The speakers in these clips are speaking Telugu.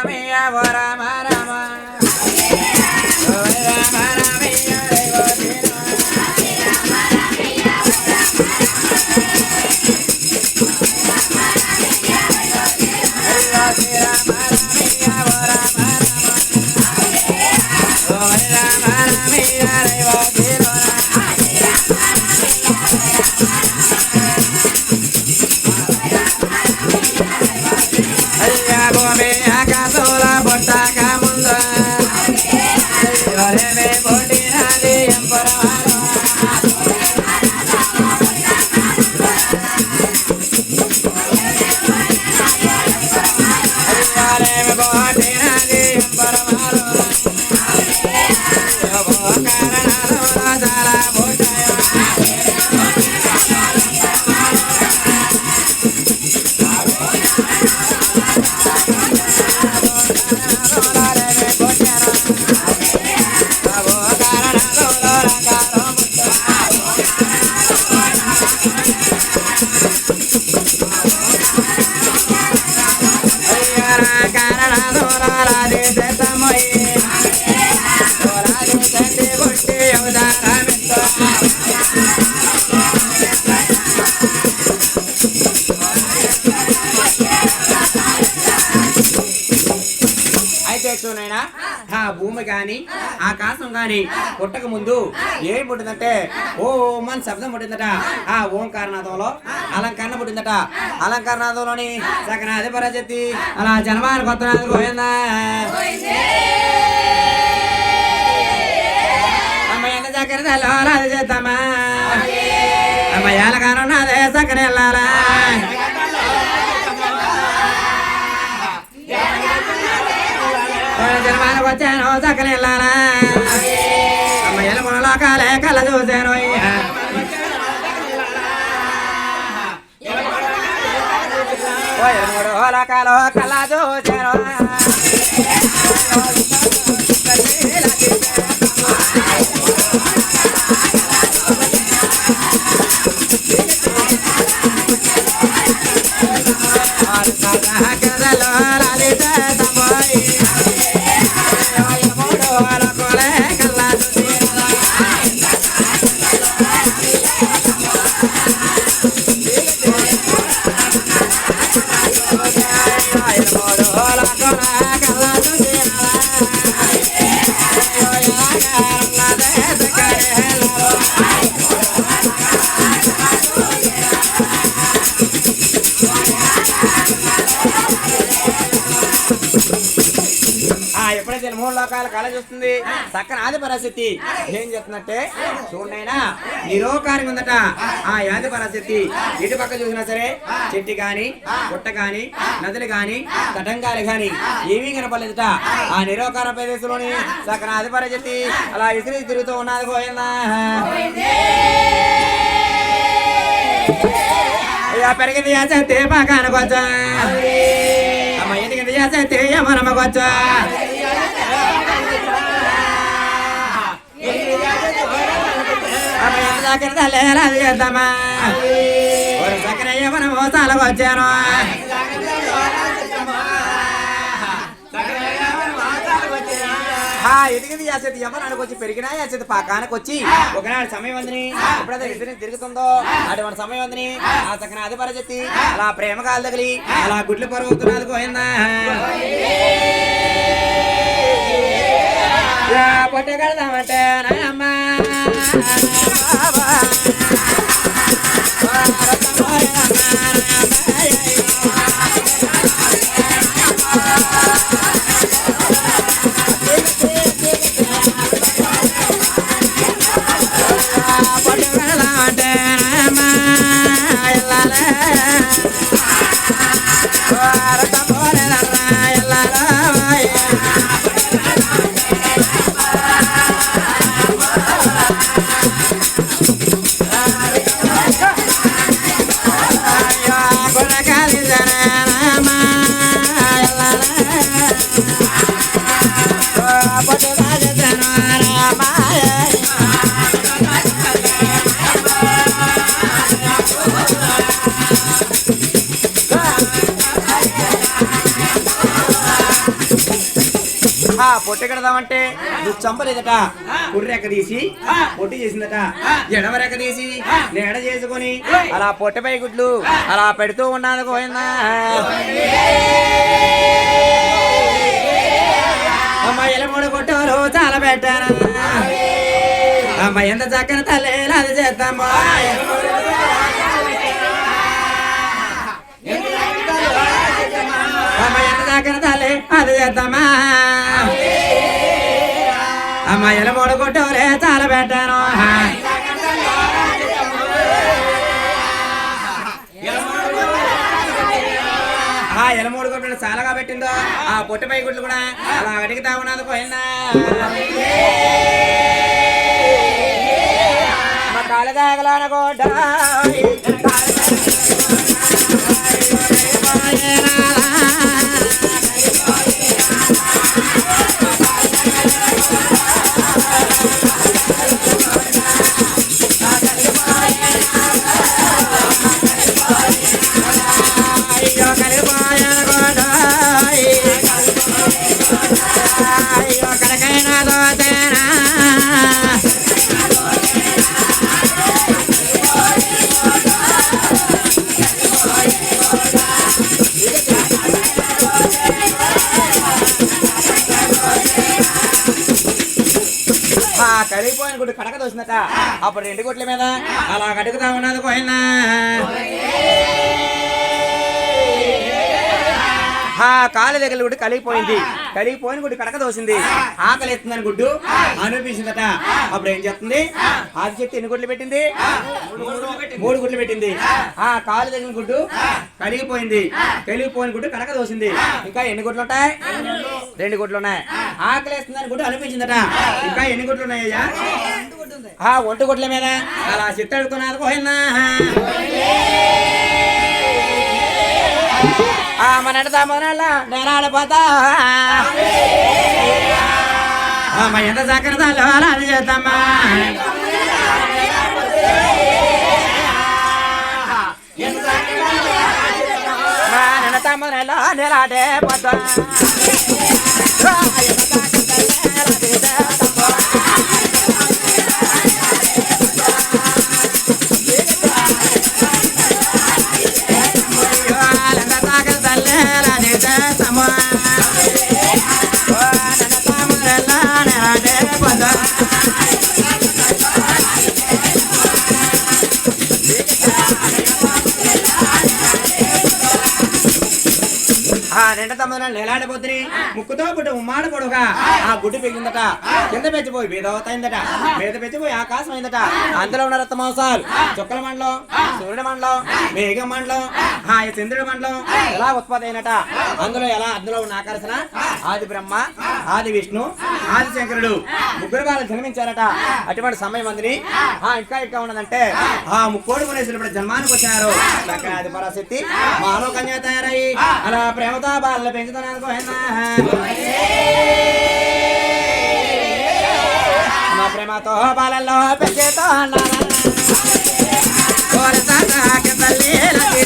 రామయ్య ఓ ఆకాశం గాని పుట్టక ముందు ఏం పుట్టిందంటే ఓ ఓం అని శబ్దం పుట్టిందట. ఆ ఓంకారనాథంలో అలంకరణ పుట్టిందట. అలంకరనాథంలోని సకనాది పరజతి. అలా జనమాన కొత్త పోయిందా అమ్మ ఎంత చక్కర తెల్లాలి అది చేద్దామా అమ్మాయి ఏలకారం నాదే చక్కర వచ్చాను చక్కర వెళ్ళాలా అమ్మ ఎలుముల కళ్ళ చూశాను మూడు లోకాలు కళ్ళ చూశాను లోకాల కళ చూస్తుంది చక్కని ఆది పరిస్థితి. ఏం చెప్తున్నట్టే చూడనైనా నిరోకారం ఉందట ఆ. యాది పరిస్థితి. ఇటు పక్క చూసినా సరే చెట్టు గాని పుట్ట గాని నదులు గాని తటంగాలు గాని ఏమీ కనపడలేదట. ఆ. నిరోకార ప్రదేశంలోని సకన ఆది పరిస్థితి. అలా ఇసిరి తిరుగుతూ ఉన్నది పోయిందా అయ్యా పెరిగింది చేస్తే పాకానుకోవచ్చా అమ్మ ఎదిగింది చేస్తే మనమ్మకొచ్చా అమ్మ ఎంత దగ్గర చేద్దామా ఒక సక్కన ఏమన్నా మోసాలకు వచ్చాను ఆ ఎదిగింది చేసేది యమనానికి వచ్చి పెరిగినా చేసేది పాకానికి వచ్చి ఒకనాడు సమయం అందిని ఎప్పుడైతే ఎదురు తిరుగుతుందో అటువంటి సమయం అందిని ఆ చక్కన అది పరచెత్తి అలా ప్రేమ కాలు తగిలి అలా గుడ్లు పరుగుతున్నది పోయిందా పొట్టగలదామంటే నాయమ్మ Yeah. ఆ పొట్టి కడదామంటే. నువ్వు చంపలేదట. కుర్రెక్క తీసి పొట్టి చేసిందట. ఎడమరెక్క తీసి నేడ చేసుకొని అలా పొట్టపై గుడ్లు అలా పెడుతూ ఉన్నాను పోయిందా అమ్మ ఎలమూడు కొట్టోరు చాలా పెట్టాను అమ్మ ఎంత చక్కని తల్లి అది చేద్దామా జాగ్రత్తలే అది చేద్దామా? అమ్మ ఎలమూడు కొట్టోరే చాలా పెట్టాను. ఆ ఎలమూడు గుడ్లు చాలాగా పెట్టిందో ఆ పొట్టిపై గుడ్లు కూడా అలా అడిగితా ఉన్నది పోయినా. మా కాళ్ళ పోయిన గుడి గుడ్డు కడక దోసిందట. అప్పుడు రెండు గుట్ల మీద అలా కడుగుతా ఉన్నది పోయినా ఆ కాలు దగ్గర గుడ్డు కలిగిపోయింది. కలిగిపోయిన గుడ్డు కడక దోసింది. ఆకలి ఎత్తుందని గుడ్డు అనిపించిందట. అప్పుడు ఏం చేస్తుంది? ఆది చెట్టు ఎన్ని గుడ్లు పెట్టింది? మూడు గుడ్లు పెట్టింది. ఆ కాలు దగ్గర గుడ్డు కలిగిపోయింది. కలిగిపోయిన గుడ్డు కడక దోసింది. ఇంకా ఎన్ని గుడ్లు ఉంటాయి? రెండు గుడ్లు ఉన్నాయి. ఆకలి వేస్తుందని గుడ్డు అనిపించిందట. ఇంకా ఎన్ని గుడ్లు ఉన్నాయ్యా? ఆ. ఒంటి గుడ్ల మీద. అలా చిత్త అడుగుతున్నారు పోయిందా ఆ మన మొదల నేరాల పోతా. ఎంత తల్లి అది చేద్దామా? మా నిన్న తమ్ముల నేరాడే పోతా ఆ. రెండు తమ్ముడు నేలాడిపోతుంది ముక్కుతో పుట్టు ఉమ్మాడ పొడుగా ఆ. గుడ్డు పెరిగిందట కింద పెంచిపోయి బీదవుతాయిందట మీద పెంచిపోయి ఆకాశం అయిందట అందులో ఉన్న రక్త మాంసాలు చుక్కల మండలం సూర్యుడి మండలం మేఘ మండలం ఆ. ఈ చంద్రుడి మండలం ఎలా ఉత్పత్తి అయినట అందులో ఎలా అందులో ఉన్న ఆకర్షణ? ఆది బ్రహ్మ ఆది విష్ణు ఆది శంకరుడు. ముగ్గురు వాళ్ళు జన్మించారట. అటువంటి సమయం అందిని. ఆ. ఇంకా ఇంకా ఉన్నదంటే ఆ. ముక్కోడు కొనేసినప్పుడు జన్మానికి వచ్చారు. పరాశక్తి మానవ కన్య తయారయ్యి. అలా ప్రేమతో బాల పెంచుతున్నాను నా ప్రేమతో బాలల్లో పెంచేతో తల్లి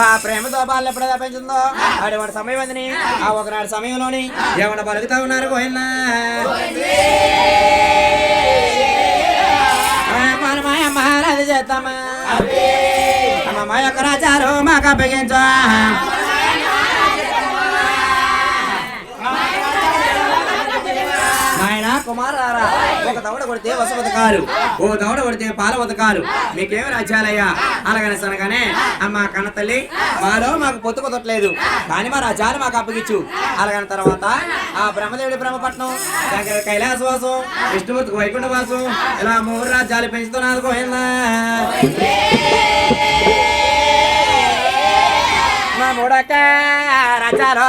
ఆ ప్రేమతో బాలు ఎప్పుడైనా పెంచుతుందో అటువంటి సమయం అందని ఆ ఒకనాడు సమయంలోని ఏమన్నా పలుకుతా ఉన్నారు పోయినా మాయ మహారాజు చేద్దామా? మా యొక్క రాజారు మాకు అప్పగించా నాయన కుమారారా? ఒక దవడ కొడితే వస బతకారు ఓ దవడ కొడితే పాల బతకారు మీకేమి రాజ్యాలయ్యా? అలాగనే సనగానే అమ్మ కన్నతల్లి మాలో మాకు పొత్తు కుదరట్లేదు. కానీ మా రాజ్యాలు మాకు అప్పగించు అలాగని తర్వాత ఆ బ్రహ్మదేవుడి బ్రహ్మపట్నం శంకర కైలాసవాసం విష్ణుమూర్తికి వైకుంఠవాసం ఇలా మూడు రాజ్యాలు పెంచుతున్నారు పోయిందా మా మూడక రాజ్యాలు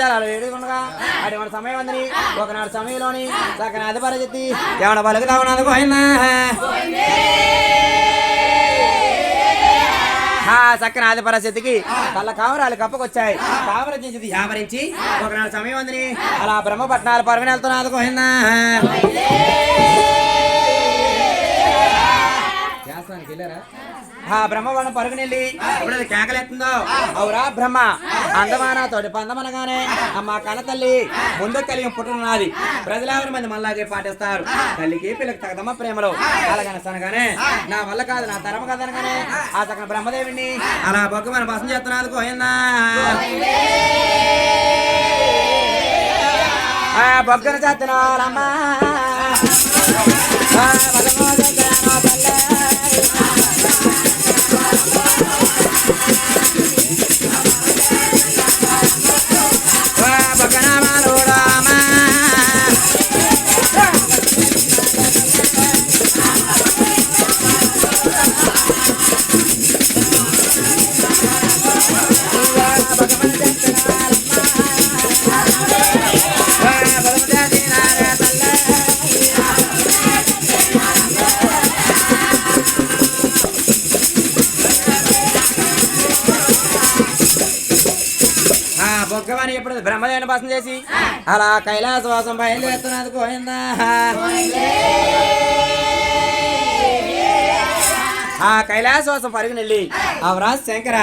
అలా వేడుకుండగా అటు మన సమయం అందని ఒకనాడు సమయంలోని సకన అధిపర చెత్తి ఎవడ బలకు తవనది పోయిందా? ఆ సక్కన ఆది పరిస్థితికి కళ్ళ కామరాలు కప్పకొచ్చాయి కామరించింది యామరించి ఒకనాడు సమయం అందని అలా బ్రహ్మపట్నాలు పరమని వెళ్తున్నది పోయిందా. చేస్తానికి వెళ్ళారా? ఆ బ్రహ్మవనం పరుగునెళ్ళి ఇప్పుడు అది కేకలెత్తుందో అవురా బ్రహ్మ. అందమాన తోటి పందమనగానే అమ్మ కన్న తల్లి ముందు కలిగి పుట్టున్నది ప్రజలు ఎవరి మంది మళ్ళాగే పాటిస్తారు. తల్లికి పిల్లకి తగదమ్మ ప్రేమలో. అలాగని సనగానే నా వల్ల కాదు నా తరమ కదనగానే ఆ. చక్కన బ్రహ్మదేవిని అలా బొగ్గు మన బసం చేస్తున్నది పోయిందా ఆ బొగ్గను చేస్తున్నారమ్మా ఆ బొగ్గమని ఎప్పుడు బ్రహ్మదేవుని భాషణ చేసి అలా కైలాసవాసం బయలుదేరుతున్నది పోయిందా ఆ కైలాసవాసం పరుగునెళ్ళి అవరా శంకర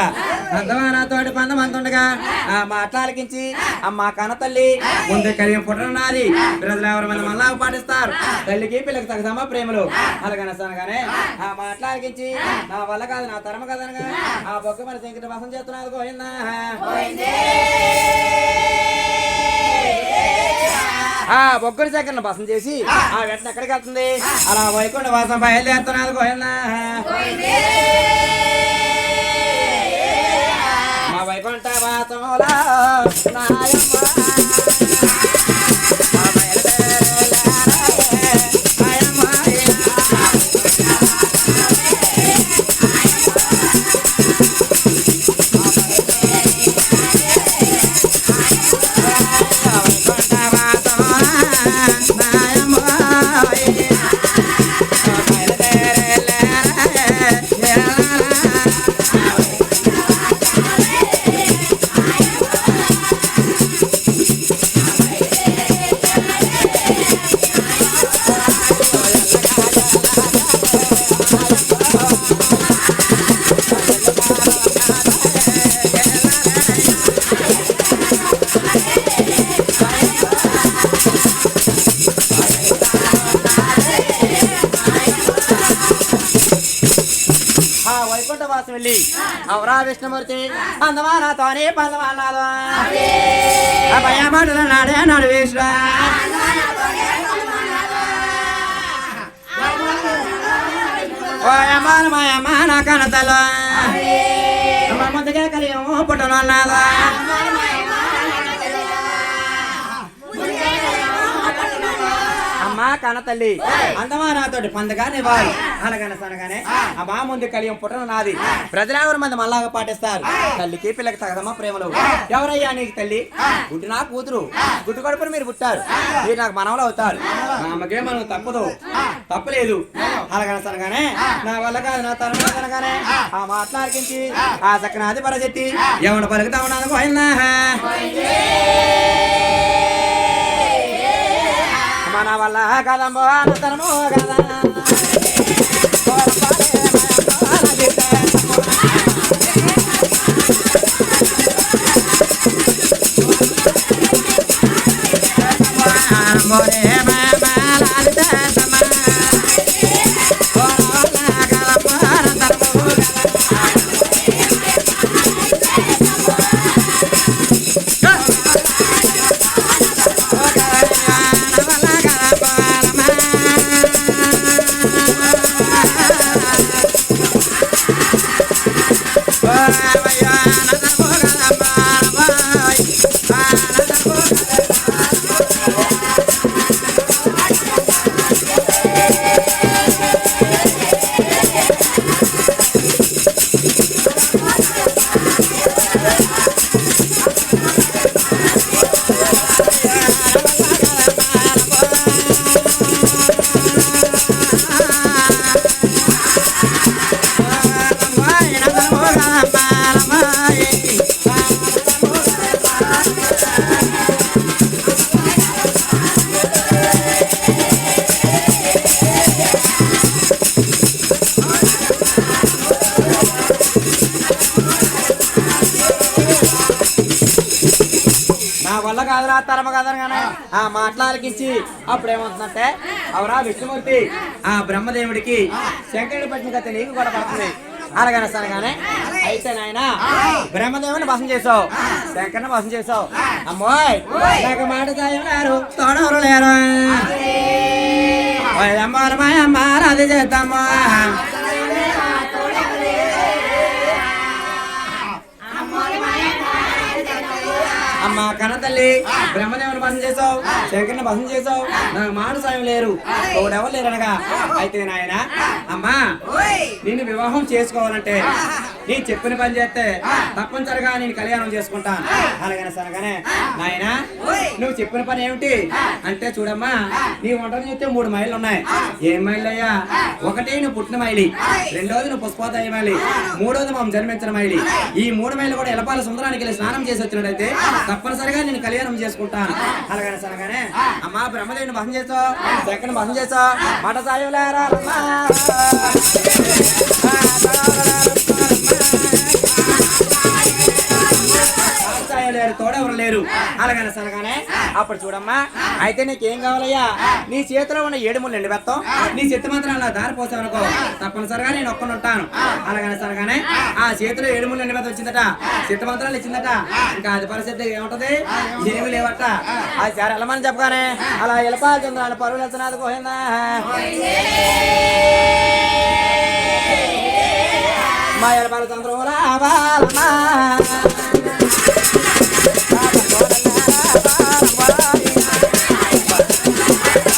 అందమాన తోటి పందం అంతుండగా ఆ మాట్లాలకించి అమ్మ కన్న తల్లి ముందు కలిగి పుట్టనున్నది ప్రజలు ఎవరి మంది మళ్ళా పాటిస్తారు? తల్లికి పిల్లకి తగదమ్మ ప్రేమలు. అలాగనే సనగానే ఆ. మాట్లాలకించి నా వల్ల కాదు నా తరమ కదనగా ఆ. బొగ్గ మరి శంకర వాసం చేస్తున్నది పోయిందా ఆ బొగ్గడి చక్కని బసం చేసి ఆ. వెంటనే ఎక్కడికి వెళ్తుంది? అలా వైకుంఠ వాసం బయలుదేరుతున్నది గోవిందా. వాసంలో నాయమ్మ అవరా విష్ణుమూర్తి. అందమానతోనే పందమానాదు భయమాటలు నాడే నాడు వేసురా ఓయమాన మాయమాన కనతలు. ముందుగా కలియము పుట్టనున్నదా కన్న తల్లి అందమా నాతోటి? పందగా నివ్వాలి అనగానే సనగానే ఆ. మా ముందు కలియం పుట్టను నాది. ప్రజలెవరి మంది మళ్ళాగా పాటిస్తారు. తల్లికి పిల్లకి తగదమ్మా ప్రేమలు. ఎవరయ్యా నీకు తల్లి? గుడ్డి నా కూతురు. గుడ్డు కడుపుని మీరు పుట్టారు. మీరు నాకు మనవలు అవుతారు. మా అమ్మకే మనం తప్పదు. తప్పలేదు. అలాగనే సనగానే నా వల్ల కాదు నా తరం అనగానే ఆ. మాట్లాడికించి ఆ. చక్కనాది పరచెత్తి ఎవడు పలుకుతా ఉన్నాను పోయిందా మన వల్ల కదమ్మో అనంతరము కదా తరమ కానీ ఆ. మాట్లాలకించి అప్పుడు ఏమవుతుందంటే అవరా విష్ణుమూర్తి? ఆ. బ్రహ్మదేవుడికి శంకరుడి పట్టిన కథ నీకు కూడా పడుతుంది. అలాగనే సరగానే అయితే నాయన బ్రహ్మదేవుని భసం చేసావు శంకర్ని భసం చేసావు అమ్మోయ్ నాకు మాట సాయన్నారు తోడవరు లేరు? అమ్మారు మా అమ్మ అది చేద్దామా అమ్మ కన్న తల్లి బ్రహ్మదేవుని భసం చేసావు శంకర్ని భసం చేసావు నాకు మాట సాయం లేరు. ఎవరు లేరనగా? అయితే నాయన అమ్మా నిన్ను వివాహం చేసుకోవాలంటే నీ చెప్పిన పని చేస్తే తప్పనిసరిగా నేను కళ్యాణం చేసుకుంటాను. అలాగనే సనగానే. నాయన నువ్వు చెప్పిన పని ఏమిటి? అంటే చూడమ్మా నీ వంటలు చూస్తే మూడు మైళ్ళు ఉన్నాయి. ఏం మైళ్ళు అయ్యా ఒకటి నువ్వు పుట్టిన మైలి. రెండోది నువ్వు పుష్పోదయ మైలి. మూడోది మనం జన్మించిన మైలి. ఈ మూడు మైళ్ళు కూడా ఎలపాల సుందరానికి వెళ్ళి స్నానం చేసి వచ్చినట్టయితే తప్పనిసరిగా నేను కళ్యాణం చేసుకుంటాను. అలాగనే సనగానే. అమ్మా బ్రహ్మదేవుని భసం చేసావు శంకర్ని భసం చేసావు మాట సాయం లేరా ఆచార్య లేరు తోడెవరు లేరు. అలాగనే సనగానే అప్పుడు చూడమ్మా అయితే నీకేం కావాలయ్యా? నీ చేతిలో ఉన్న ఏడు ముళ్ళు ఎండి బెత్తం నీ చేతి మాత్రం అలా దారి పోసావు అనుకో తప్పనిసరిగా నేను ఒక్కని ఉంటాను. అలాగనే సనగానే ఆ. చేతిలో ఏడు ముళ్ళు ఎండి బెత్తం వచ్చిందట. చిత్త మంత్రాలు ఇచ్చిందట. ఇంకా అది పరిస్థితి ఏముంటది? ఏమి లేవట. అది సార్ వెళ్ళమని చెప్పగానే అలా వెళ్ళిపోతుంది చంద్రాలు పరువులు వెళ్తున్నది పోయిందా మా ఎలపాల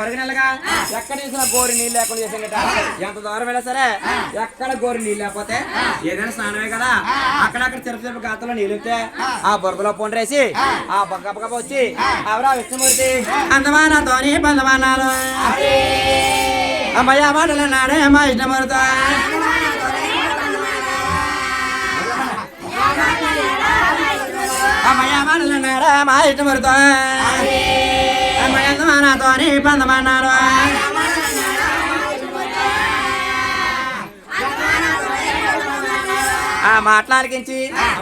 పరుగు నెలగా ఎక్కడ చూసినా గోరి నీళ్ళు లేకుండా చేసాగట ఎంత దూరం వెళ్ళా సరే ఎక్కడ గోరి నీళ్ళు లేకపోతే ఏదైనా స్నానమే కదా. అక్కడక్కడ తిరుపతి తిరుపతి గాతలో నీళ్ళు వస్తే ఆ. బొరకలో పొండ్రేసి ఆ. బొగ్గ బొగ్గ వచ్చి అవరా విష్ణుమూర్తి. అందమా నాతోని బంధమన్నారు అమ్మయ్య మాటలు నాడే మా ఇష్టమరుతా అమ్మయ్య మాటలు నాడే మా ఇష్టమరుతా అమ్మయ్య అందమా నాతోని బంధమన్నారు మాట్లాడికించి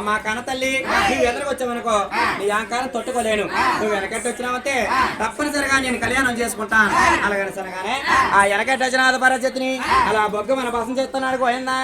మా కన్న తల్లి నువ్వు ఎదురుకు వచ్చావనుకో నీ అహంకారం తట్టుకోలేను. నువ్వు వెనకట్టి వచ్చినావంటే తప్పనిసరిగా నేను కళ్యాణం చేసుకుంటాను. అలాగని సనగానే ఆ. వెనకట్టి వచ్చిన పరిస్థితిని అలా బొగ్గు మన బసం చేస్తున్నాడు పోయిందా